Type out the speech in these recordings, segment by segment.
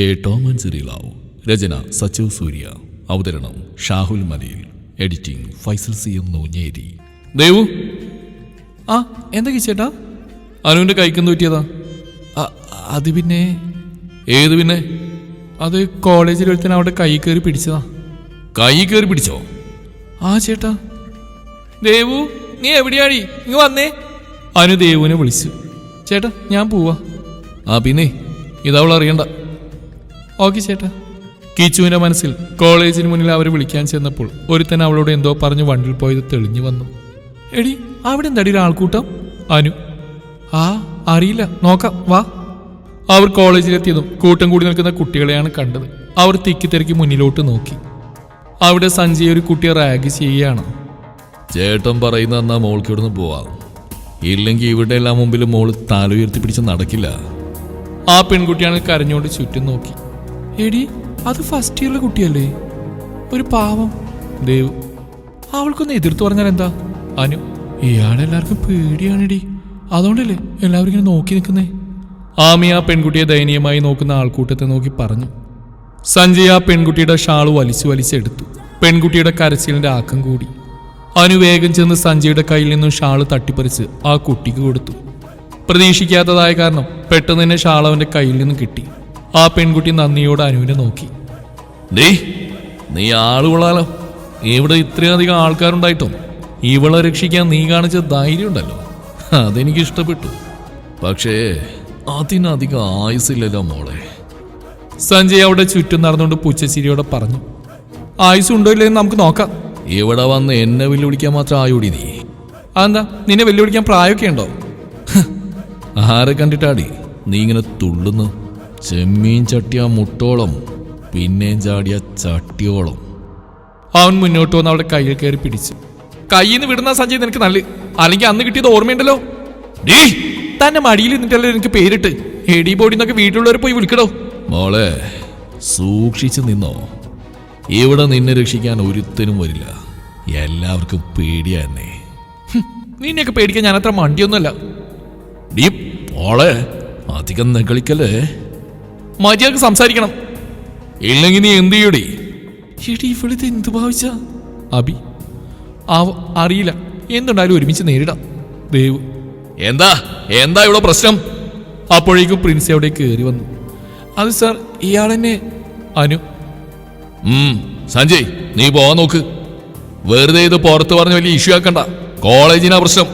A Tom and Siri love രചന സച്ചു സൂര്യ അവതരണം Shahul Malayil editing Faisal C M Noonjeri. Devu? ആ എന്താ ചേട്ടാ? അനുവിന്റെ കൈക്കെന്ന് പറ്റിയതാ? അത് പിന്നെ ഏത് പിന്നെ? അത് കോളേജിൽ ഒരുത്തൻ അവിടെ കൈ കയറി പിടിച്ചതാ. കൈ കയറി പിടിച്ചോ? ആ ചേട്ടാ. ദേവു നീ എവിടെയാടി? ഇങ്ങ് വന്നേ. അനു ദേവുവിനെ വിളിച്ചു. ചേട്ടാ ഞാൻ പോവാ. ആ പിന്നെ ഇതവൾ അറിയണ്ട ഓക്കെ ചേട്ടാ. കീച്ചുവിന്റെ മനസ്സിൽ കോളേജിന് മുന്നിൽ അവർ വിളിക്കാൻ ചെന്നപ്പോൾ ഒരുത്തൻ അവളോട് എന്തോ പറഞ്ഞു വണ്ടിൽ പോയത് തെളിഞ്ഞു വന്നു. എടി അവിടെ എന്തടിയിൽ ആൾക്കൂട്ടം അനു. ആ അറിയില്ല. നോക്കാം വാ. അവർ കോളേജിലെത്തിയതും കൂട്ടം കൂടി നിൽക്കുന്ന കുട്ടികളെയാണ് കണ്ടത്. അവർ തിക്കി തിരക്കി മുന്നിലോട്ട് നോക്കി. അവിടെ സഞ്ജയ് ഒരു കുട്ടിയെ റാഗ് ചെയ്യുകയാണ്. ചേട്ടൻ പറയുന്ന എന്നാ മോൾക്ക് ഇവിടുന്ന് പോവാം. ഇല്ലെങ്കിൽ ഇവിടെ എല്ലാം മുമ്പിൽ മോൾ തല ഉയർത്തി പിടിച്ച് നടക്കില്ല. ആ പെൺകുട്ടിയാണ് കരഞ്ഞോണ്ട് ചുറ്റും നോക്കി. എടി അത് ഫസ്റ്റ് ഇയറിലെ കുട്ടിയല്ലേ? ഒരു പാവം. ദേവ് അവൾക്കൊന്ന് എതിർത്ത് പറഞ്ഞാൽ എന്താ? അനു ഇയാളെല്ലാവർക്കും പേടിയാണെടി. അതുകൊണ്ടല്ലേ എല്ലാവരും ഇങ്ങനെ നോക്കി നിൽക്കുന്നേ? ആമി ആ പെൺകുട്ടിയെ ദയനീയമായി നോക്കുന്ന ആൾക്കൂട്ടത്തെ നോക്കി പറഞ്ഞു. സഞ്ജയ് ആ പെൺകുട്ടിയുടെ ഷാൾ വലിച്ചു വലിച്ചെടുത്തു പെൺകുട്ടിയുടെ കരച്ചിലിന്റെ ആക്കം കൂടി. അനു വേഗം ചെന്ന് സഞ്ജയുടെ കയ്യിൽ നിന്നും ഷാൾ തട്ടിപ്പറിച്ച് ആ കുട്ടിക്ക് കൊടുത്തു. പ്രതീക്ഷിക്കാത്തതായ കാരണം പെട്ടെന്ന് തന്നെ ഷാൾ അവന്റെ കയ്യിൽ നിന്നും കിട്ടി. ആ പെൺകുട്ടി നന്ദിയോട് അനുവിനെ നോക്കി. ഡേ നീ ആൾ കൊള്ളാലോ ഇവിടെ ഇത്രയധികം ആൾക്കാരുണ്ടായിട്ടും ഇവളെ രക്ഷിക്കാൻ നീ കാണിച്ച ധൈര്യം ഉണ്ടല്ലോ അതെനിക്ക് ഇഷ്ടപ്പെട്ടു പക്ഷേ അതിനധികം ആയുസില്ലല്ലോ മോളെ. സഞ്ജയ് അവിടെ ചുറ്റും നടന്നുകൊണ്ട് പുച്ചശ്ശിരിയോടെ പറഞ്ഞു ആയുസ് ഉണ്ടോ ഇല്ലേ നമുക്ക് നോക്കാം. ഇവിടെ വന്ന് എന്നെ വെല്ലുവിളിക്കാൻ മാത്രം ആയോടി നീ? അതെന്താ നിന്നെ വെല്ലുവിളിക്കാൻ പ്രായമൊക്കെ ഉണ്ടോ? ആരെ കണ്ടിട്ടാടി നീ ഇങ്ങനെ തുള്ളുന്നു? ചെമ്മീൻ ചട്ടിയ മുട്ടോളം പിന്നെയും ചാടിയ ചട്ടിയോളം. അവൻ മുന്നോട്ട് വന്ന് അവളുടെ കയ്യിൽ കയറി പിടിച്ചു. കയ്യിൽ നിന്ന് വിടുന്ന സഞ്ജയ് നിനക്ക് നല്ല അല്ലെങ്കിൽ അന്ന് കിട്ടിയത് ഓർമ്മയുണ്ടല്ലോ? ഡീ തന്നെ മടിയിൽ നിന്നിട്ടല്ലോ എനിക്ക് പേരിട്ട്? എടി ബോഡി എന്നൊക്കെ വീട്ടിലുള്ളവർ പോയി വിളിക്കടോ. മോളെ സൂക്ഷിച്ചു നിന്നോ. ഇവിടെ നിന്നെ രക്ഷിക്കാൻ ഒരുത്തനും വരില്ല. എല്ലാവർക്കും പേടിയാ എന്നെ. നിന്നെയൊക്കെ പേടിക്കാൻ ഞാൻ അത്ര മണ്ടിയൊന്നുമല്ല. ഡീ മോളെ അധികം നെകളിക്കല്ലേ? മര്യാദയ്ക്ക് സംസാരിക്കണം. ഇല്ലെങ്കിൽ നീ എന്ത് ചെയ്യടി? എടി ഇവിടുത്തെ എന്ത് ഭാവിച്ച? അബി ആ അറിയില്ല. എന്തുണ്ടായാലും ഒരുമിച്ച് നേരിടാം. ദേവ് എന്താ? എന്താ ഇവിടെ പ്രശ്നം? അപ്പോഴേക്കും പ്രിൻസ് അവിടെ കയറി വന്നു. അത് സാർ ഇയാളെന്നെ അനു. ഉം, സഞ്ജയ് നീ പോവാൻ നോക്ക്. വെറുതെ ഇത് പുറത്ത് പറഞ്ഞ് വലിയ ഇഷ്യൂ ആക്കണ്ട. കോളേജിനാ പ്രശ്നം.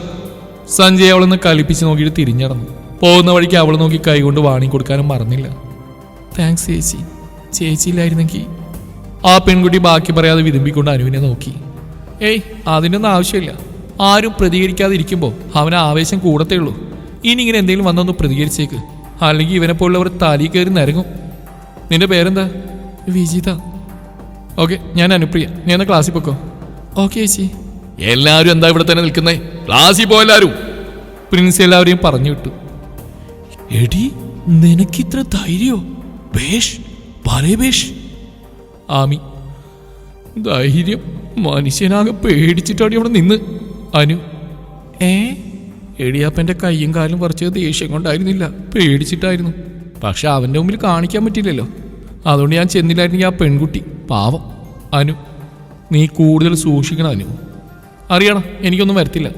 സഞ്ജയ് അവളൊന്ന് കലിപ്പിച്ച് നോക്കിയിട്ട് തിരിഞ്ഞടന്നു. പോകുന്ന വഴിക്ക് അവൾ നോക്കി കൈകൊണ്ട് വാണി കൊടുക്കാനും മറന്നില്ല. താങ്ക്സ് ചേച്ചി. ചേച്ചി ഇല്ലായിരുന്നെങ്കിൽ ആ പെൺകുട്ടി ബാക്കി പറയാതെ വിതുമ്പിക്കൊണ്ട് അനുവിനെ നോക്കി. ഏയ് അതിനൊന്നും ആവശ്യമില്ല. ആരും പ്രതികരിക്കാതെ ഇരിക്കുമ്പോൾ അവന് ആവേശം കൂടത്തേ ഉള്ളൂ. ഇനി ഇങ്ങനെ എന്തെങ്കിലും വന്നൊന്ന് പ്രതികരിച്ചേക്ക്. അല്ലെങ്കിൽ ഇവനെ പോലുള്ളവർ തലി കയറി നിരങ്ങും. നിന്റെ പേരെന്താ? വിജിത. ഓക്കെ ഞാൻ അനുപ്രിയ. നീ എന്നാ ക്ലാസ്സിൽ പൊക്കോ? ഓക്കെ ചേച്ചി. എല്ലാവരും എന്താ ഇവിടെ തന്നെ നിൽക്കുന്നേ? ക്ലാസ്സിൽ പോയെല്ലാവരും പ്രിൻസ് എല്ലാവരെയും പറഞ്ഞു വിട്ടു. എടി നിനക്കിത്ര ധൈര്യോ? ബേഷ് പറയ বেশ ആമി. ധൈര്യം മനുഷ്യനാകെ പേടിച്ചിട്ടാണ് അവിടെ നിന്ന്. അനു. ഏ? എടിയാപ്പന്റെ കൈയും കാലും പറിച്ചത് ദേഷ്യം കൊണ്ടായിരുന്നില്ല. പേടിച്ചിട്ടായിരുന്നു. പക്ഷെ അവന്റെ മുമ്പിൽ കാണിക്കാൻ പറ്റില്ലല്ലോ. അതുകൊണ്ട് ഞാൻ ചെന്നില്ലായിരുന്നെങ്കിൽ ആ പെൺകുട്ടി. പാവം. അനു. നീ കൂടുതൽ സൂക്ഷിക്കണം അനു. അറിയണം എനിക്കൊന്നും വരത്തില്ല.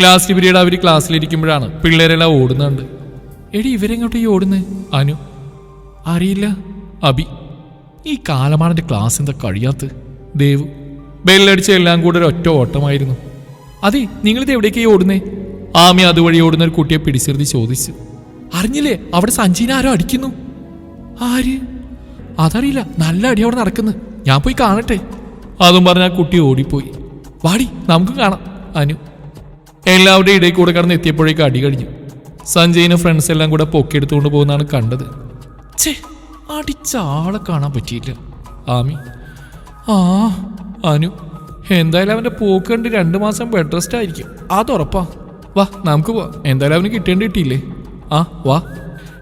ക്ലാസ് പീരീഡ് അവർ ക്ലാസ്സിലിരിക്കുമ്പോഴാണ്. പിള്ളേരെല്ലാം ഓടുന്നുണ്ട്. എടി ഇവരെങ്ങോട്ട് ഈ ഓടുന്നേ? അനു. അറിയില്ല. അബി ഈ കാലമാണെന്റെ ക്ലാസ് എന്താ കഴിയാത്ത? ദേവ് ബെല്ലടിച്ച എല്ലാം കൂടെ ഒരു ഒറ്റ ഓട്ടമായിരുന്നു. അതെ നിങ്ങളിത് എവിടേക്കായി ഓടുന്നേ? ആമി അതുവഴി ഓടുന്ന ഒരു കുട്ടിയെ പിടിച്ചിരുത്തി ചോദിച്ചു. അറിഞ്ഞില്ലേ അവിടെ സഞ്ജീന ആരോ അടിക്കുന്നു? ആര്? അതറിയില്ല നല്ല അടി അവിടെ നടക്കുന്നു. ഞാൻ പോയി കാണട്ടെ. അതും പറഞ്ഞ ആ കുട്ടി ഓടിപ്പോയി. വാടി നമുക്ക് കാണാം അനു. എല്ലാവരുടെയും ഇടയിൽ കൂടെ കടന്ന് എത്തിയപ്പോഴേക്ക് അടി കഴിഞ്ഞു. സഞ്ജയിന് ഫ്രണ്ട്സ് എല്ലാം കൂടെ പൊക്കിയെടുത്തുകൊണ്ട് പോകുന്നതാണ് കണ്ടത്. അടിച്ച ആളെ കാണാൻ പറ്റിയില്ല. ആമി ആ അനു എന്തായാലും അവന്റെ പോക്ക് കണ്ട് രണ്ട് മാസം ബെഡ് റെസ്റ്റ് ആയിരിക്കും. അതുറപ്പാ വാ നമുക്ക് പോവാം. എന്തായാലും അവന് കിട്ടേണ്ടി കിട്ടിയില്ലേ? ആ വാ.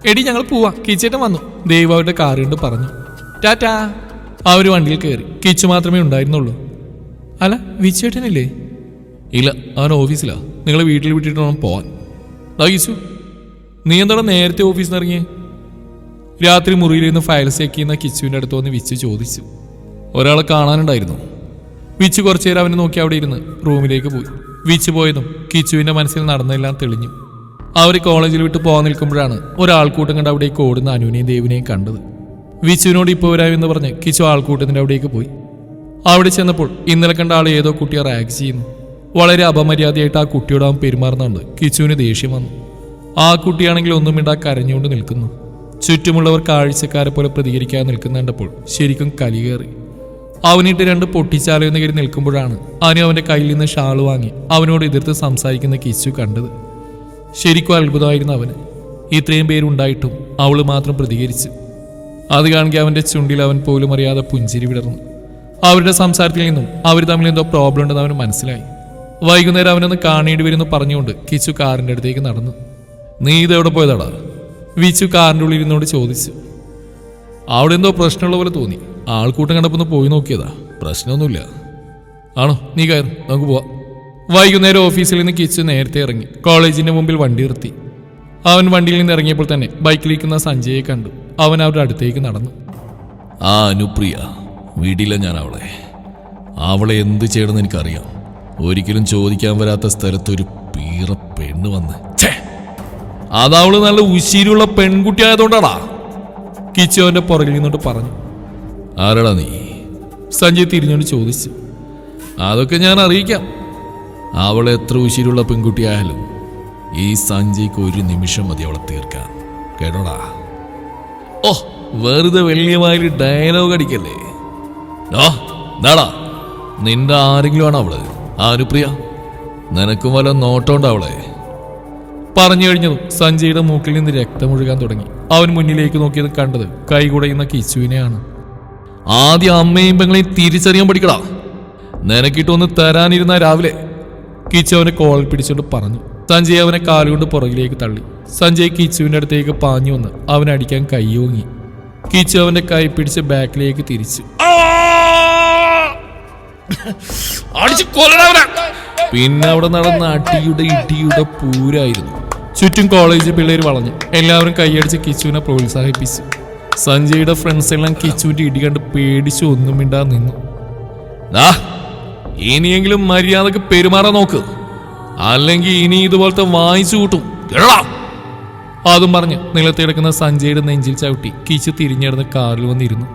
എടി ഞങ്ങൾ പോവാ. കിച്ചേട്ടൻ വന്നു. ദൈവം അവരുടെ കാർ കൊണ്ട് പറഞ്ഞു. ടാറ്റാ. അവർ വണ്ടിയിൽ കയറി കിച്ചു മാത്രമേ ഉണ്ടായിരുന്നുള്ളൂ. അല്ല വിച്ചേട്ടനില്ലേ ഇല്ല അവൻ ഓഫീസിലാ. നിങ്ങളെ വീട്ടിൽ വിട്ടിട്ട് വേണം പോവാൻ. ദാ നീ എന്താണ് നേരത്തെ ഓഫീസിൽ നിന്ന് ഇറങ്ങിയേ? രാത്രി മുറിയിലിരുന്ന് ഫയൽസ് ചെക്കിയുന്ന കിച്ചുവിന്റെ അടുത്ത് വന്ന് വിച്ചു ചോദിച്ചു. ഒരാളെ കാണാനുണ്ടായിരുന്നു. വിച്ചു കുറച്ചു നേരം അവനെ നോക്കി അവിടെ ഇരുന്ന് റൂമിലേക്ക് പോയി. വിച്ചു പോയതും കിച്ചുവിന്റെ മനസ്സിൽ നടന്നെല്ലാം തെളിഞ്ഞു. അവർ കോളേജിൽ വിട്ട് പോകാൻ നിൽക്കുമ്പോഴാണ് ഒരാൾക്കൂട്ടം കണ്ട് അവിടേക്ക് ഓടുന്ന അനുവിനെയും ദേവിനെയും കണ്ടത്. വിച്ചുവിനോട് ഇപ്പോൾ വരാമെന്ന് പറഞ്ഞ് കിച്ചു ആൾക്കൂട്ടത്തിന്റെ അവിടേക്ക് പോയി. അവിടെ ചെന്നപ്പോൾ ഇന്നലെ കണ്ട ആൾ ഏതോ കുട്ടിയെ റാഗ് ചെയ്യുന്നു. വളരെ അപമര്യാദയായിട്ട് ആ കുട്ടിയോട് അവൻ പെരുമാറുന്നുണ്ട്. കിച്ചുവിന് ദേഷ്യം വന്നു. ആ കുട്ടിയാണെങ്കിൽ ഒന്നും മിണ്ടാ കരഞ്ഞുകൊണ്ട് നിൽക്കുന്നു. ചുറ്റുമുള്ളവർ കാഴ്ചക്കാരെ പോലെ പ്രതികരിക്കാൻ നിൽക്കുന്നുണ്ടപ്പോൾ ശരിക്കും കലി കയറി. അവനിട്ട് രണ്ട് പൊട്ടിച്ചാലോ എന്ന് കയറി നിൽക്കുമ്പോഴാണ് അനു അവന്റെ കയ്യിൽ നിന്ന് ഷാൾ വാങ്ങി അവനോട് എതിർത്ത് സംസാരിക്കുന്ന കിച്ചു കണ്ടത്. ശരിക്കും അത്ഭുതമായിരുന്നു അവന്. ഇത്രയും പേരുണ്ടായിട്ടും അവൾ മാത്രം പ്രതികരിച്ച്. അത് കാണിക്കാൻ അവന്റെ ചുണ്ടിൽ അവൻ പോലും അറിയാതെ പുഞ്ചിരി വിടർന്നു. അവരുടെ സംസാരത്തിൽ നിന്നും അവർ തമ്മിൽ എന്തോ പ്രോബ്ലം ഉണ്ടെന്ന് അവന് മനസ്സിലായി. വൈകുന്നേരം അവനൊന്ന് കാണേണ്ടി വരുമെന്ന് പറഞ്ഞുകൊണ്ട് കിച്ചു കാറിന്റെ അടുത്തേക്ക് നടന്നു. നീ ഇതെവിടെ പോയതാടാ? വിച്ചു കാറിന്റെ ഉള്ളിൽ ഇരുന്നോട് ചോദിച്ചു. അവിടെ എന്തോ പ്രശ്നമുള്ള പോലെ തോന്നി. ആൾക്കൂട്ടം കണ്ടപ്പോൾ പോയി നോക്കിയതാ. പ്രശ്നമൊന്നുമില്ല. ആണോ? നീ കയർ നമുക്ക് പോവാം. വൈകുന്നേരം ഓഫീസിൽ നിന്ന് കിച്ചു നേരത്തെ ഇറങ്ങി. കോളേജിന്റെ മുമ്പിൽ വണ്ടി നിർത്തി. അവൻ വണ്ടിയിൽ നിന്ന് ഇറങ്ങിയപ്പോൾ തന്നെ ബൈക്കിലിരിക്കുന്ന സഞ്ജയെ കണ്ടു. അവൻ അവരുടെ അടുത്തേക്ക് നടന്നു. ആ അനുപ്രിയ. വീടില്ല ഞാൻ അവളെ. അവളെ എന്ത് ചെയ്യണമെന്ന് എനിക്കറിയാം. ഒരിക്കലും ചോദിക്കാൻ വരാത്ത സ്ഥലത്ത് ഒരു പീറ പെണ്ണ് വന്ന്. ഛേ! അതവൾ നല്ല ഉശിരിയുള്ള പെൺകുട്ടി ആയതുകൊണ്ടാടാ കിച്ചു അവന്റെ പുറകിൽ നിന്നോട്ട് പറഞ്ഞു. ആരടാ നീ? സഞ്ജയ് തിരിഞ്ഞോണ്ട് ചോദിച്ചു. അതൊക്കെ ഞാൻ അറിയിക്കാം. അവൾ എത്ര ഉശിരുള്ള പെൺകുട്ടിയായാലും ഈ സഞ്ജയ്ക്ക് ഒരു നിമിഷം മതി അവളെ തീർക്കാൻ. കേട്ടോടാ? ഓ വെറുതെ വലിയ വായിൽ ഡയലോഗ് അടിക്കല്ലേ? ഓ നാടാ നിന്റെ ആരെങ്കിലും ആണോ അവൾ? ആ അനുപ്രിയ നിനക്കും വല്ല നോട്ടമുണ്ടോ അവളെ? പറഞ്ഞു കഴിഞ്ഞതും സഞ്ജയുടെ മൂക്കിൽ നിന്ന് രക്തമൊഴുകാൻ തുടങ്ങി. അവൻ മുന്നിലേക്ക് നോക്കിയത് കണ്ടത് കൈകുടയുന്ന കിച്ചുവിനെയാണ് ആദ്യം അമ്മയും പെങ്ങളെയും തിരിച്ചറിയാൻ പഠിക്കടാ. നിനക്കിട്ടൊന്ന് തരാനിരുന്ന രാവിലെ. കിച്ചു അവനെ കോളിൽ പിടിച്ചുകൊണ്ട് പറഞ്ഞു. സഞ്ജയ് അവനെ കാലുകൊണ്ട് പുറകിലേക്ക് തള്ളി. സഞ്ജയ് കിച്ചുവിന്റെ അടുത്തേക്ക് പാഞ്ഞു വന്ന് അവനെ അടിക്കാൻ കൈയോങ്ങി കിച്ചു അവന്റെ കൈ പിടിച്ച് ബാക്കിലേക്ക് തിരിച്ചു. അടിച്ച് കൊല്ലണവനെ പിന്നെ അവിടെ നടന്ന അടിയുടെ ഇടിയുടെ പൂരായിരുന്നു. ചുറ്റും കോളേജ് പിള്ളേർ വളഞ്ഞു. എല്ലാവരും കൈയടിച്ച് കിച്ചുവിനെ പ്രോത്സാഹിപ്പിച്ചു. സഞ്ജയുടെ ഫ്രണ്ട്സ് എല്ലാം കിച്ചുവിന്റെ ഇടി കണ്ട് പേടിച്ചു ഒന്നും മിണ്ടാ നിന്നു. ദാ, ഇനിയെങ്കിലും മര്യാദയ്ക്ക് പെരുമാറാൻ നോക്ക്. അല്ലെങ്കിൽ ഇനി ഇതുപോലത്തെ വായിച്ചു കൂട്ടും. അതും പറഞ്ഞ് നിലത്തിടക്കുന്ന സഞ്ജയുടെ നെഞ്ചിൽ ചവിട്ടി കിച്ചു തിരിഞ്ഞിടന്ന് കാറിൽ വന്നിരുന്നു.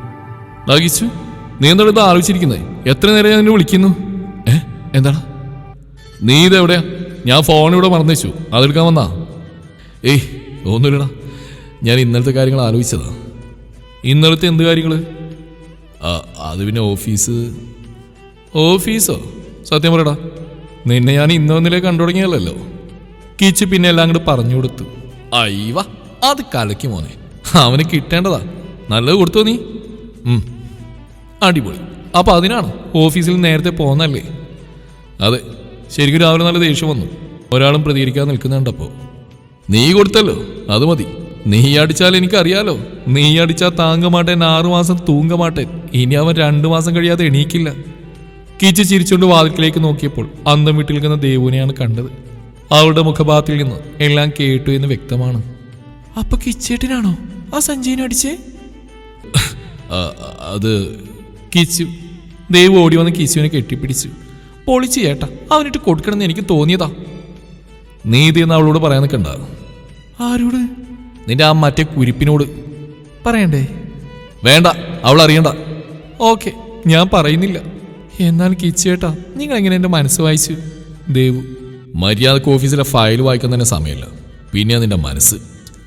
നീ എന്താണ് ഇത് ആലോചിച്ചിരിക്കുന്നത് എത്ര നേരം ഞാൻ നിന്നെ വിളിക്കുന്നു? ഏ? എന്താണ്? നീ ഇതെവിടെയാ? ഞാൻ ഫോൺ ഇവിടെ മറന്നു വെച്ചു അതെടുക്കാൻ വന്നാ? ഏയ് ഒന്നുമില്ലടാ. ഞാൻ ഇന്നലത്തെ കാര്യങ്ങൾ ആലോചിച്ചതാ. ഇന്നലത്തെ എന്ത് കാര്യങ്ങൾ അത് പിന്നെ ഓഫീസ്. ഓഫീസോ? സത്യം പറയടാ. നിന്നെ ഞാൻ ഇന്നൊന്നിലേ കണ്ടു തുടങ്ങിയല്ലോ കിച്ച് പിന്നെ എല്ലാം അങ്ങോട്ട് പറഞ്ഞു കൊടുത്തു. അയ്യവ അത് കലക്കി മോനെ. അവന് കിട്ടേണ്ടതാ. നല്ലത് കൊടുത്തോ നീ? അടിപൊളി. അപ്പൊ അതിനാണ് ഓഫീസിൽ നേരത്തെ പോന്നല്ലേ അതെ ശരിക്കും രാവിലെ നല്ല ദേഷ്യം വന്നു. ഒരാളും പ്രതികരിക്കാൻ നിൽക്കുന്നുണ്ടപ്പോ നീ കൊടുത്തല്ലോ അത് മതി. നീ അടിച്ചാൽ എനിക്കറിയാലോ. നീ അടിച്ചാൽ താങ്കമാട്ടേൻ ആറു മാസം തൂങ്കമാട്ടേൻ. ഇനി അവൻ രണ്ടു മാസം കഴിയാതെ എണീക്കില്ല. കിച്ച് ചിരിച്ചുകൊണ്ട് വാതിൽക്കിലേക്ക് നോക്കിയപ്പോൾ അന്തം വീട്ടിൽ നിൽക്കുന്ന ദേവുനെയാണ് കണ്ടത്. അവളുടെ മുഖഭാഗത്തിൽ നിന്ന് എല്ലാം കേട്ടു എന്ന് വ്യക്തമാണ്. അപ്പൊ കിച്ചേട്ടിനാണോ? ആ സഞ്ജയനെ അടിച്ചേ? അത് കിച്ചു. ദേവ് ഓടി വന്ന് കിച്ചുവിനെ കെട്ടിപ്പിടിച്ചു. പൊളിച്ചു ചേട്ടാ അവനിട്ട് കൊടുക്കണമെന്ന് എനിക്ക് തോന്നിയതാ. നീതി എന്ന് അവളോട് പറയാൻ നിൽക്കണ്ട. ആരോട്? നിന്റെ ആ മറ്റേ കുരിപ്പിനോട്. പറയണ്ടേ? വേണ്ട അവൾ അറിയണ്ട. ഓക്കെ ഞാൻ പറയുന്നില്ല. എന്നാൽ കിച്ചേട്ടാ നിങ്ങൾ എങ്ങനെ എന്റെ മനസ്സ് വായിച്ചു? ദേവു മര്യാദയ്ക്ക് ഓഫീസിലെ ഫയൽ വായിക്കാൻ തന്നെ സമയമില്ല. പിന്നെ നിന്റെ മനസ്സ്.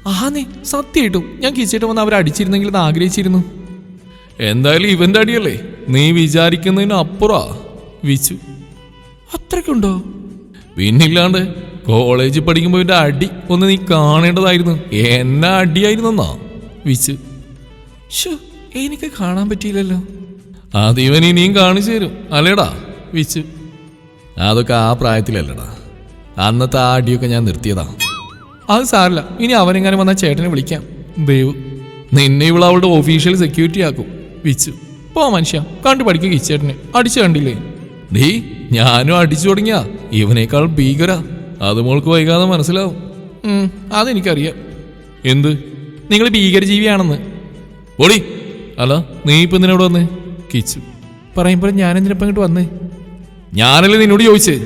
ആന്നേ സത്യമായിട്ടും. ഞാൻ കിച്ചേട്ട വന്ന് അവരെ അടിച്ചിരുന്നെങ്കിൽ എന്ന് ആഗ്രഹിച്ചിരുന്നു. എന്തായാലും ഇവന്റെ അടിയല്ലേ? നീ വിചാരിക്കുന്നതിന് അപ്പുറ. വിച്ചു. അത്രയ്ക്കുണ്ടോ? പിന്നില്ലാണ്ട് കോളേജിൽ പഠിക്കുമ്പോൾ എന്റെ അടി ഒന്ന് നീ കാണേണ്ടതായിരുന്നു. എന്നാ അടിയായിരുന്നെന്നാ? വിച്ചു ഷോ എനിക്ക് കാണാൻ പറ്റിയില്ലല്ലോ. ആ ഇവൻ ഇനിയും കാണിച്ചു തരും. അല്ലേടാ? വിച്ചു അതൊക്കെ ആ പ്രായത്തിലല്ലടാ. അന്നത്തെ ആ അടിയൊക്കെ ഞാൻ നിർത്തിയതാ. അത് സാറില്ല ഇനി അവനെങ്ങാനും വന്നാൽ ചേട്ടനെ വിളിക്കാം. ദേവ്. നിന്നെ ഇവൾ അവളുടെ ഓഫീഷ്യൽ സെക്യൂരിറ്റി ആക്കും. വിച്ചു പോ മനുഷ്യ. കണ്ടു പഠിക്കുക കിച്ചേട്ടനെ അടിച്ചു കണ്ടില്ലേ? ഡീ ഞാനും അടിച്ചു തുടങ്ങിയ. ഇവനേക്കാൾ ഭീകര. അത് മോൾക്ക് വൈകാതെ മനസ്സിലാവും. അതെനിക്കറിയാം. എന്ത്? നിങ്ങൾ ഭീകര ഭീകരജീവിയാണെന്ന്. ഓടി. അല്ല നീ ഇപ്പം നിന്നോട് വന്ന്? കിച്ചു. പറയുമ്പോൾ ഞാൻ എന്തിനപ്പം ഇങ്ങോട്ട് വന്നേ? ഞാനല്ലേ നിന്നോട് ചോദിച്ചേ?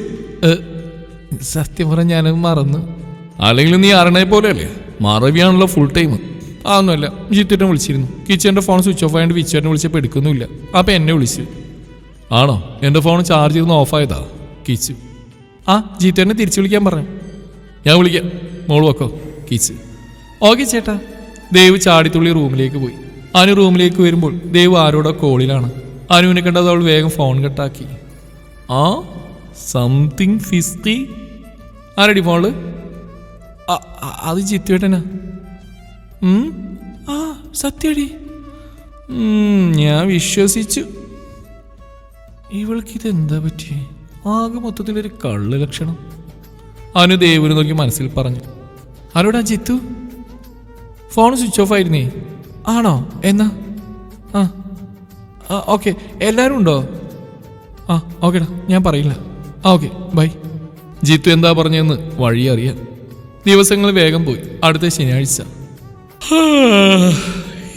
സത്യം പറഞ്ഞ ഞാൻ മറന്നു. അല്ലെങ്കിൽ നീ അറിയണേ പോലെയല്ലേ? മറവിയാണല്ലോ ഫുൾ ടൈം അതൊന്നുമല്ല ജിത്തേട്ടൻ വിളിച്ചിരുന്നു. കിച്ചന്റെ ഫോൺ സ്വിച്ച് ഓഫ് ആയതുകൊണ്ട് വിച്ചേട്ടൻ വിളിച്ചപ്പോൾ എടുക്കുന്നുമില്ല. അപ്പം എന്നെ വിളിച്ചു. ആണോ? എന്റെ ഫോൺ ചാർജ് ചെയ്തൊന്ന് ഓഫായതാ കിച്ചു. ആ ജീത്തേനെ തിരിച്ചു വിളിക്കാൻ പറഞ്ഞു. ഞാൻ വിളിക്കാം. മോൾ വെക്കോ കിച്ചു. ഓക്കെ ചേട്ടാ. ദേവ് ചാടിത്തുള്ളി റൂമിലേക്ക് പോയി. അനു റൂമിലേക്ക് വരുമ്പോൾ ദേവ് ആരോടോ കോളിലാണ്. അനുവിനെ കണ്ടത് അവൾ വേഗം ഫോൺ കട്ടാക്കി. ആ സംതിങ് ഫിസ്തി ആരടി ഫോണിൽ അത് ചിത്തുവേട്ടനാ ഉം? ആ സത്യടി. ഞാൻ വിശ്വസിച്ചു. ഇവൾക്ക് ഇതെന്താ പറ്റി ആകെ മൊത്തത്തിലൊരു കള്ള് ലക്ഷണം. അനു ദേവിനെ നോക്കി മനസ്സിൽ പറഞ്ഞു. ആരോടാ ജിത്തു. ഫോൺ സ്വിച്ച് ഓഫ് ആയിരുന്നേ? ആണോ? എന്നാ? ആ ഓക്കെ. എല്ലാവരും ഉണ്ടോ? ആ ഓക്കേടാ ഞാൻ പറയില്ല. ആ ഓക്കെ ബൈ. ജിത്തു എന്താ പറഞ്ഞതെന്ന് വഴി അറിയാം ദിവസങ്ങൾ വേഗം പോയി. അടുത്ത ശനിയാഴ്ച.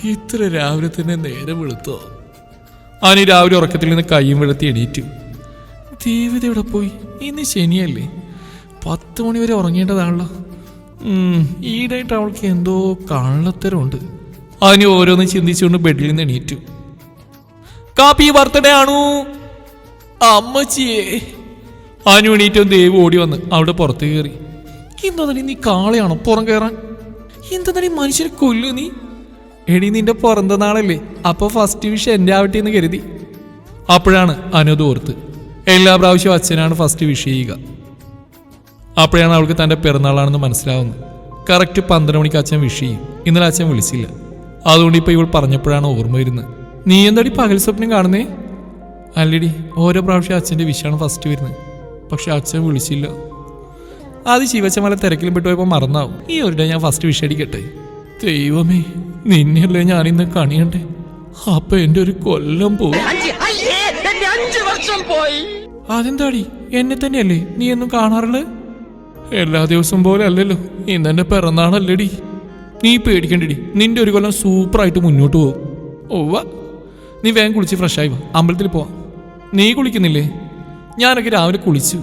ഇത്ര രാവിലെ തന്നെ നേരെ വെളുത്തോ? ആനി രാവിലെ ഉറക്കത്തിൽ നിന്ന് കൈയും വെളുത്തി എണീറ്റു. ദേവത ഇവിടെ പോയി. ഇന്ന് ശനിയല്ലേ? പത്ത് മണി വരെ ഉറങ്ങേണ്ടതാണല്ലോ. ഈടായിട്ട് അവൾക്ക് എന്തോ കള്ളത്തരമുണ്ട്. ആനി ഓരോന്ന് ചിന്തിച്ചുകൊണ്ട് ബെഡിൽ നിന്ന് എണീറ്റു. കാപ്പി ബർത്ത്ഡേ ആണു അമ്മച്ചിയേ. ആനു എണീറ്റും ദേവ് ഓടി വന്ന് അവിടെ പുറത്ത് കയറി. എന്താ നീ കാളയാണോ പുറം കയറാൻ? എന്താ നീ മനുഷ്യനെ കൊല്ലു നീ? എടി നിന്റെ നാളല്ലേ? അപ്പൊ ഫസ്റ്റ് വിഷ് എന്റെ ആവട്ടെ എന്ന് കരുതി. അപ്പോഴാണ് അനുദ് ഓർത്ത് എല്ലാ പ്രാവശ്യവും അച്ഛനാണ് ഫസ്റ്റ് വിഷ് ചെയ്യുക. അപ്പോഴാണ് അവൾക്ക് തന്റെ പിറന്നാളാണെന്ന് മനസ്സിലാവുന്നത്. കറക്റ്റ് പന്ത്രണ്ട് മണിക്ക് അച്ഛൻ വിഷ് ചെയ്യും. ഇന്നലെ അച്ഛൻ വിളിച്ചില്ല. അതുകൊണ്ട് ഇപ്പൊ ഇവൾ പറഞ്ഞപ്പോഴാണ് ഓർമ്മ വരുന്നത്. നീ എന്താടി പകൽ സ്വപ്നം കാണുന്നേ? അല്ലടി ഓരോ പ്രാവശ്യം അച്ഛന്റെ വിഷാണ് ഫസ്റ്റ് വരുന്നത്. പക്ഷെ അച്ഛൻ വിളിച്ചില്ല. അത് ശിവച്ചമല തിരക്കിലും പെട്ടുപോയപ്പോൾ മറന്നാവും. ഈ ഒരു ഞാൻ ഫസ്റ്റ് വിഷ് അടിക്കട്ടെ? ദൈവമേ. നിന്നെയല്ലേ ഞാനിന്ന് കണിയണ്ടേ? അപ്പൊ എന്റെ ഒരു കൊല്ലം പോയി. അഞ്ച് വർഷം പോയി. അതെന്താടി? എന്നെ തന്നെയല്ലേ നീ എന്നും കാണാറുള്ളത് എല്ലാ ദിവസവും പോലെ അല്ലല്ലോ ഇന്നെന്റെ പിറന്നാളല്ലേടി. നീ പേടിക്കണ്ടടി നിന്റെ ഒരു കൊല്ലം സൂപ്പറായിട്ട് മുന്നോട്ട് പോകും. ഓവ നീ വേഗം കുളിച്ച് ഫ്രഷായി വാ. അമ്പലത്തിൽ പോവാം. നീ കുളിക്കുന്നില്ലേ? ഞാനൊക്കെ രാവിലെ കുളിച്ചു.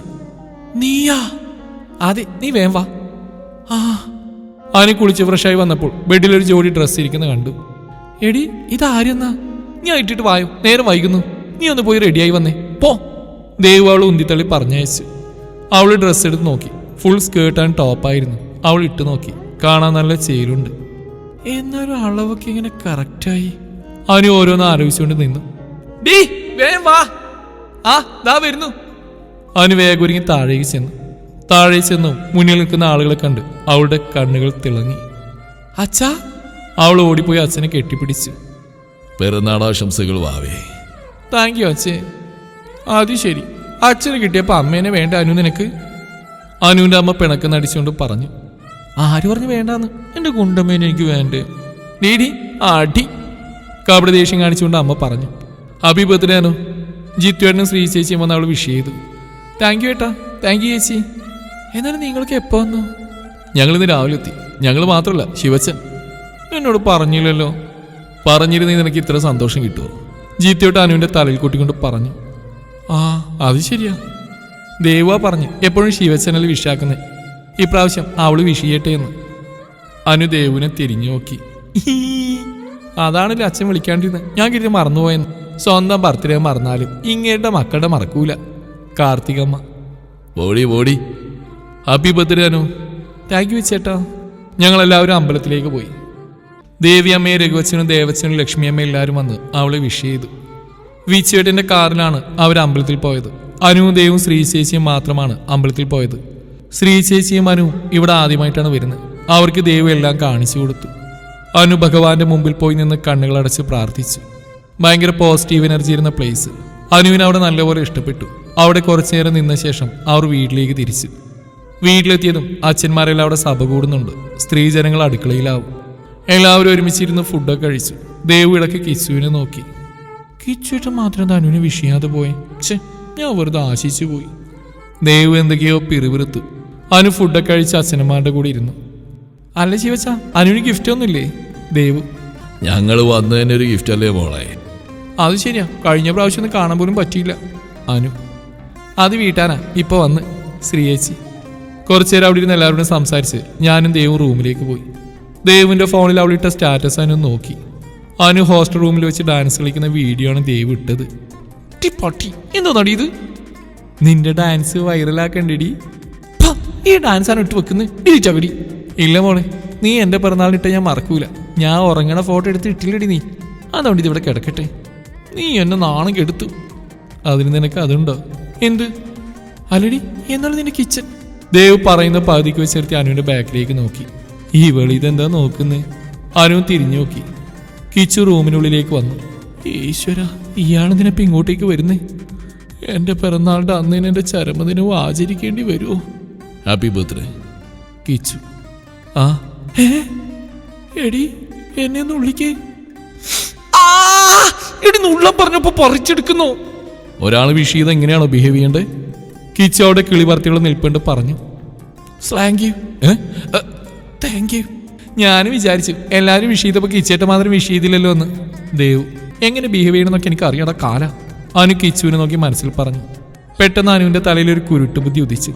നീയാ? അതെ നീ വേഗം വാ. ആ. ആനി കുളിച്ച് ഫ്രഷായി വന്നപ്പോൾ ബെഡിലൊരു ജോഡി ഡ്രസ്സ് ഇരിക്കുന്ന കണ്ടു. എടി ഇതാരെന്നാ ഞാൻ ഇട്ടിട്ട് വായോ? നേരം വൈകുന്നു. നീ ഒന്ന് പോയി റെഡിയായി വന്നേ. പോ. ദേവ് അവൾ ഉന്തിത്തള്ളി പറഞ്ഞയച്ചു. അവൾ ഡ്രസ്സ് എടുത്ത് നോക്കി. ഫുൾ സ്കേർട്ട് ആൻഡ് ടോപ്പായിരുന്നു അവൾ ഇട്ട് നോക്കി. കാണാൻ നല്ല ചേലുണ്ട് എന്നാലും അളവൊക്കെ ഇങ്ങനെ കറക്റ്റായി അവന് ഓരോന്ന് ആലോചിച്ചുകൊണ്ട് നിന്നു. ഡീ വേഗം വാ. ആ ദാ വരുന്നു. അവന് വേഗം ഒരുങ്ങി താഴേക്ക് ചെന്നു. താഴെ ചെന്നു മുന്നിൽ നിൽക്കുന്ന ആളുകളെ കണ്ട് അവളുടെ കണ്ണുകൾ തിളങ്ങി. അച്ഛാ! അവൾ ഓടിപ്പോയി അച്ഛനെ കെട്ടിപ്പിടിച്ചു. പെരുന്നാളാശംസകൾ വാവേ. താങ്ക് യു അച്ഛേ. അത് ശരി. അച്ഛന് കിട്ടിയപ്പോൾ അമ്മേനെ വേണ്ട അനു നിനക്ക്? അനുവിന്റെ അമ്മ പിണക്കം നടിച്ചുകൊണ്ട് പറഞ്ഞു. ആര് പറഞ്ഞു വേണ്ടാന്ന്? എന്റെ കുണ്ടമ്മേനെ എനിക്ക് വേണ്ടേ. ഡീഡി അടി. കബഡി ദേഷ്യം കാണിച്ചുകൊണ്ട് അമ്മ പറഞ്ഞു. Happy birthday Anu. ജിത്തുവേട്ടനും ശ്രീ ചേച്ചിയും വന്ന് അവൾ വിഷ് ചെയ്തു. താങ്ക് യു ഏട്ടാ. താങ്ക് യു ചേച്ചി. എന്നാലും നിങ്ങൾക്ക് എപ്പോ വന്നു? ഞങ്ങൾ ഇന്ന് രാവിലെ എത്തി. ഞങ്ങൾ മാത്രമല്ല ശിവച്ചൻ. എന്നോട് പറഞ്ഞില്ലല്ലോ. പറഞ്ഞിരുന്നെങ്കിൽ നിനക്ക് ഇത്ര സന്തോഷം കിട്ടുമോ ജീത്തിയോട്ട് അനുവിന്റെ തലയിൽ കൂട്ടിക്കൊണ്ട് പറഞ്ഞു. ആ അത് ശരിയാ. ദേവ പറഞ്ഞു എപ്പോഴും ശിവച്ചനൽ വിഷാക്കുന്നത് ഇപ്രാവശ്യം അവൾ വിഷിയട്ടെ എന്ന്. അനു ദേവിനെ തിരിഞ്ഞു നോക്കി. അതാണല്ലേ അച്ഛൻ വിളിക്കാണ്ടിരുന്നത് ഞാൻ കരുതി മറന്നുപോയെന്ന്. സ്വന്തം ബർത്ത്ഡേ മറന്നാലും ഇങ്ങേട്ട മക്കളുടെ മറക്കൂല. കാർത്തികമ്മ. ഓടി ഓടി. Happy birthday Anu thank you ചേട്ടാ. ഞങ്ങളെല്ലാവരും അമ്പലത്തിലേക്ക് പോയി. ദേവിയമ്മയും രഘുവച്ചനും ദേവച്ചനും ലക്ഷ്മിയമ്മയും എല്ലാവരും വന്ന് അവളെ വിഷ് ചെയ്തു. വിച്ചേട്ടന്റെ കാറിലാണ് അവർ അമ്പലത്തിൽ പോയത്. അനുദേവും ദേവും ശ്രീ മാത്രമാണ് അമ്പലത്തിൽ പോയത്. ശ്രീശേഷിയും അനു ഇവിടെ ആദ്യമായിട്ടാണ് വരുന്നത്. അവർക്ക് ദേവ് എല്ലാം കാണിച്ചു കൊടുത്തു. അനു ഭഗവാന്റെ മുമ്പിൽ പോയി നിന്ന് കണ്ണുകളടച്ച് പ്രാർത്ഥിച്ചു. ഭയങ്കര പോസിറ്റീവ് എനർജി ഇരുന്ന പ്ലേസ് അനുവിന് അവിടെ നല്ലപോലെ ഇഷ്ടപ്പെട്ടു. അവിടെ കുറച്ചു നേരം നിന്ന ശേഷം അവർ വീട്ടിലേക്ക് തിരിച്ചു. വീട്ടിലെത്തിയതും അച്ഛന്മാരെല്ലാം അവിടെ സഭ കൂടുന്നുണ്ട്. സ്ത്രീജനങ്ങൾ അടുക്കളയിലാവും. എല്ലാവരും ഒരുമിച്ചിരുന്ന് ഫുഡൊക്കെ കഴിച്ചു. ദേവ് ഇടയ്ക്ക് കിച്ചുവിനെ നോക്കി. കിച്ചുവിട്ട് മാത്രം തനുവിന് വിഷയാതെ പോയെ. ഛെ ഞാൻ വെറുതെ ആശിച്ചു പോയി. ദേവ് എന്തൊക്കെയോ പിറുപിറുത്തു. അനു ഫുഡൊക്കെ കഴിച്ച് അച്ഛനന്മാരുടെ കൂടെ ഇരുന്നു. അല്ല ശിവച്ച അനുവിന് ഗിഫ്റ്റ് ഒന്നുമില്ലേ? ദേവ്. ഞങ്ങൾ വന്നു തന്നെ ഒരു ഗിഫ്റ്റ് അല്ലേ മോളെ? അത് ശരിയാ. കഴിഞ്ഞ പ്രാവശ്യം ഒന്നും കാണാൻ പോലും പറ്റിയില്ല. അനു. അത് വീട്ടാനാ. ഇപ്പൊ വന്ന്. ശ്രീയേച്ചി. കുറച്ചു നേരം അവിടെ ഇരുന്ന് എല്ലാവരോടും സംസാരിച്ച് ഞാനും ദേവും റൂമിലേക്ക് പോയി. ദേവിന്റെ ഫോണിൽ അവളിട്ട സ്റ്റാറ്റസ് അനു നോക്കി. അനു ഹോസ്റ്റൽ റൂമിൽ വെച്ച് ഡാൻസ് കളിക്കുന്ന വീഡിയോ ആണ് ദേവ് ഇട്ടത്. പട്ടി എന്തോന്നാടി ഇത്? നിന്റെ ഡാൻസ് വൈറലാക്കണ്ടടി. ഈ ഡാൻസ് ആണ് ഇട്ട് വെക്കുന്നത് ഇടിച്ചകടി ഇല്ല മോളെ നീ എന്റെ പിറന്നാളിനിട്ട് ഞാൻ മറക്കൂല. ഞാൻ ഉറങ്ങണ ഫോട്ടോ എടുത്ത് ഇട്ടില്ലടി നീ. അതുകൊണ്ട് ഇതിവിടെ കിടക്കട്ടെ. നീ എന്നെ നാണം കെടുത്തു. അതിന് നിനക്ക് അതുണ്ടോ? എന്ത്? അല്ലടി എന്നാലും നിന്റെ കിച്ചൺ. ദേവ് പറയുന്ന പകുതിക്ക് വെച്ചിരുത്തി അനുവിന്റെ ബാക്കിലേക്ക് നോക്കി. ഈ വെളി ഇതെന്താ നോക്കുന്നേ? അനു തിരിഞ്ഞു നോക്കി. കിച്ചു റൂമിനുള്ളിലേക്ക് വന്നു. ഈശ്വര ഇയാളെന്തിനപ്പം ഇങ്ങോട്ടേക്ക് വരുന്നേ? എന്റെ പിറന്നാളുടെ അന്നിന് എന്റെ ചരമദിനവും ആചരിക്കേണ്ടി വരുമോ ഹാപ്പി ബർത്ത്ഡേ കിച്ചു. ആ ഏ എടി എന്നെ ഒന്ന് ഉള്ളിക്കേ! എടി നുള്ളം പറഞ്ഞപ്പോ പറിച്ചെടുക്കുന്നു. ഒരാൾ വിഷീത എങ്ങനെയാണോ ബിഹേവ് ചെയ്യേണ്ടത് കിച്ചു അവിടെ കിളിവർത്തികൾ നിൽപ്പുണ്ട് പറഞ്ഞു. സ്ലാങ്ക് യു താങ്ക് യു ഞാനും വിചാരിച്ചു എല്ലാവരും വിഷ് ചെയ്തപ്പോൾ കിച്ചേട്ട മാത്രം വിഷ് എന്ന്. ദേവ് എങ്ങനെ ബിഹേവ് ചെയ്യണമെന്നൊക്കെ എനിക്ക് അറിയാതെ കാല. അനു കിച്ചുവിനെ നോക്കി മനസ്സിൽ പറഞ്ഞു. പെട്ടെന്ന് അനുവിന്റെ തലയിൽ ഒരു കുരുട്ട് ബുദ്ധി ഉദിച്ചു.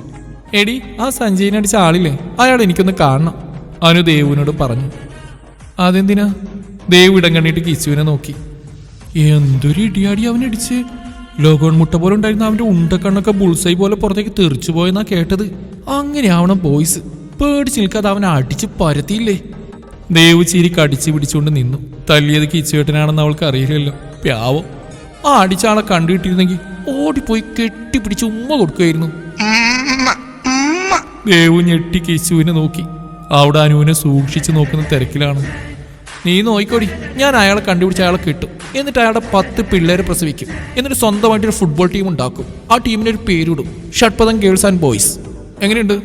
എടി ആ സഞ്ജയിനെ അടിച്ച ആളില്ലേ? അയാൾ എനിക്കൊന്ന് കാണണം. അനു ദേവുവിനോട് പറഞ്ഞു. അതെന്തിനാ? ദേവ് ഇടം കണ്ണിട്ട് കിച്ചുവിനെ നോക്കി. എന്തൊരു ഇടിയാടി അവനടിച്ച്? ലോകോൺ മുട്ട പോലെ ഉണ്ടായിരുന്ന അവന്റെ ഉണ്ടക്കണ്ണൊക്കെ ബുൾസൈ പോലെ പുറത്തേക്ക് തെറിച്ചു പോയെന്നാ കേട്ടത്. അങ്ങനെയാവണം ബോയ്സ് പേടിച്ച് നിൽക്കാതെ അവനെ അടിച്ച് പരത്തിയില്ലേ? ദേവ് ചിരി കടിച്ചു പിടിച്ചുകൊണ്ട് നിന്നു. തല്ലിയത് കിച്ചുവേട്ടനാണെന്ന് അവൾക്ക് അറിയില്ലല്ലോ. പ്യാവോ ആ അടിച്ച ആളെ കണ്ടുകിട്ടിരുന്നെങ്കിൽ ഓടിപ്പോയി കെട്ടിപ്പിടിച്ച് ഉമ്മ കൊടുക്കുമായിരുന്നു. ദേവു ഞെട്ടി കിച്ചുവിനെ നോക്കി. അവിടെ അനുവിനെ സൂക്ഷിച്ചു നോക്കുന്ന തിരക്കിലാണ്. നീ നോയിക്കോടി. ഞാൻ അയാളെ കണ്ടുപിടിച്ച് അയാളെ കിട്ടും. എന്നിട്ട് അയാളുടെ പത്ത് പിള്ളേരെ പ്രസവിക്കും. എന്നിട്ട് സ്വന്തമായിട്ട് ഒരു ഫുട്ബോൾ ടീം ഉണ്ടാക്കും. ആ ടീമിന് ഒരു പേരിടും. ഷഡ്പദം ഗേൾസ് ആൻഡ് ബോയ്സ് എങ്ങനെയുണ്ട്?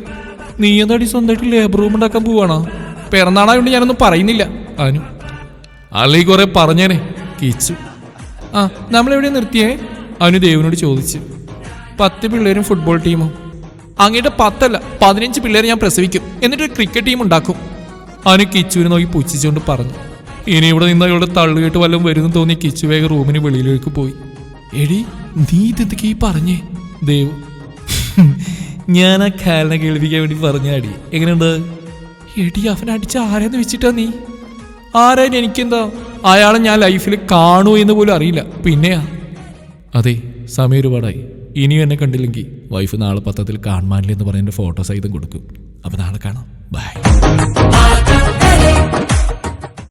നീ എന്താടി സ്വന്തമായിട്ട് ലേബർ റൂം ഉണ്ടാക്കാൻ പോവാണോ? പിറന്നാളായോണ്ട് ഞാനൊന്നും പറയുന്നില്ല. അനു അല്ലെങ്കിൽ കുറെ പറഞ്ഞേനെ. കിച്ചു. ആ നമ്മളെവിടെ നിർത്തിയേ? അനു ദേവിനോട് ചോദിച്ചു. പത്ത് പിള്ളേരും ഫുട്ബോൾ ടീമും അങ്ങയുടെ പത്തല്ല പതിനഞ്ച് പിള്ളേരെ ഞാൻ പ്രസവിക്കും. എന്നിട്ട് ക്രിക്കറ്റ് ടീം ഉണ്ടാക്കും. അനു കിച്ചുവിനെ നോക്കി പുച്ഛിച്ചുകൊണ്ട് പറഞ്ഞു. ഇനി ഇവിടെ നിന്ന് അയാളുടെ തള്ളുകെട്ട് വല്ലതും വരുന്നു തോന്നി കിച്ചു വേഗം റൂമിന് വെളിയിലേക്ക് പോയി. എടി നീ ഇതൊക്കെ ഈ പറഞ്ഞേ? ദേവ്. ഞാൻ ആ ഖാലിനെ കേൾപ്പിക്കാൻ വേണ്ടി പറഞ്ഞാടി. എങ്ങനെയുണ്ട്? എടി അവൻ അടിച്ച ആരെന്ന് വെച്ചിട്ടാ നീ? ആരായാലും എനിക്കെന്താ? അയാളെ ഞാൻ ലൈഫിൽ കാണൂ എന്ന് പോലും അറിയില്ല. പിന്നെയാ? അതെ സമയം ഒരുപാടായി. ഇനിയും എന്നെ കണ്ടില്ലെങ്കിൽ വൈഫ് നാളെ പത്രത്തിൽ കാണുമാനില്ലെന്ന് പറഞ്ഞ ഫോട്ടോ സഹിതം കൊടുക്കും. അപ്പൊ നാളെ കാണാം. ബൈ.